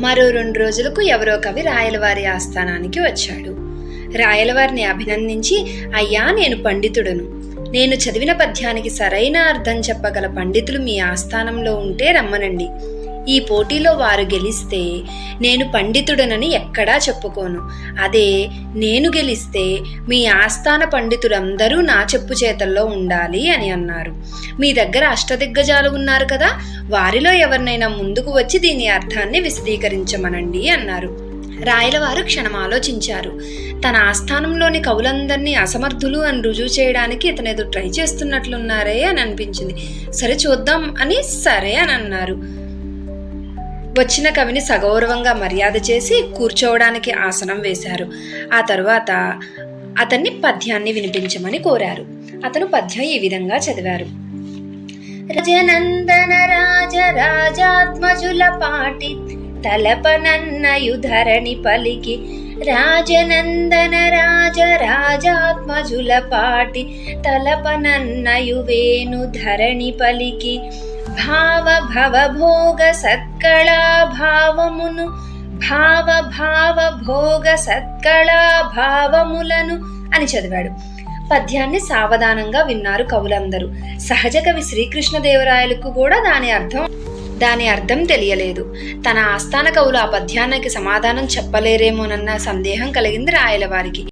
మరో రెండు రోజులకు ఎవరో కవి రాయలవారి ఆస్థానానికి వచ్చాడు. రాయలవారిని అభినందించి అయ్యా నేను పండితుడను. నేను చదివిన పద్యానికి సరైన అర్థం చెప్పగల పండితులు మీ ఆస్థానంలో ఉంటే రమ్మనండి. ఈ పోటీలో వారు గెలిస్తే నేను పండితుడనని ఎక్కడా చెప్పుకోను. అదే నేను గెలిస్తే మీ ఆస్థాన పండితులందరూ నా చెప్పు చేతల్లో ఉండాలి అని అన్నారు. మీ దగ్గర అష్టదిగ్గజాలు ఉన్నారు కదా వారిలో ఎవరినైనా ముందుకు వచ్చి దీని అర్థాన్ని విశదీకరించమనండి అన్నారు. రాయలవారు క్షణం ఆలోచించారు. తన ఆస్థానంలోని కవులందరినీ అసమర్థులు అని రుజువు చేయడానికి ఇతను ట్రై చేస్తున్నట్లున్నారే అని అనిపించింది. సరే చూద్దాం అని సరే అని అన్నారు. వచ్చిన కవిని సగౌరవంగా మర్యాద చేసి కూర్చోవడానికి ఆసనం వేశారు. ఆ తరువాత అతన్ని పద్యాన్ని వినిపించమని కోరారు. అతను పద్యం ఈ విధంగా చదివారు. రజనందన రాజ రాజాత్మజుల పాటి తలపనన్నయు ధరణి పలికి రాజనందన రాజ రాజాత్మజుల పాటి తలపనన్నయువేను ధరణి పలికి భావ భవ భోగ సత్కళా భావమును భావ భావ భోగ సత్కళా భావములను అని చదివాడు. పద్యాన్ని సావధానంగా విన్నారు కవులందరూ. సహజ కవి శ్రీకృష్ణదేవరాయలకు కూడా దాని అర్థం దాని అర్థం తెలియలేదు. తన ఆస్థాన కవులు ఆ పద్యానికి సమాధానం చెప్పలేరేమోనన్న సందేహం కలిగింది రాయల వారికి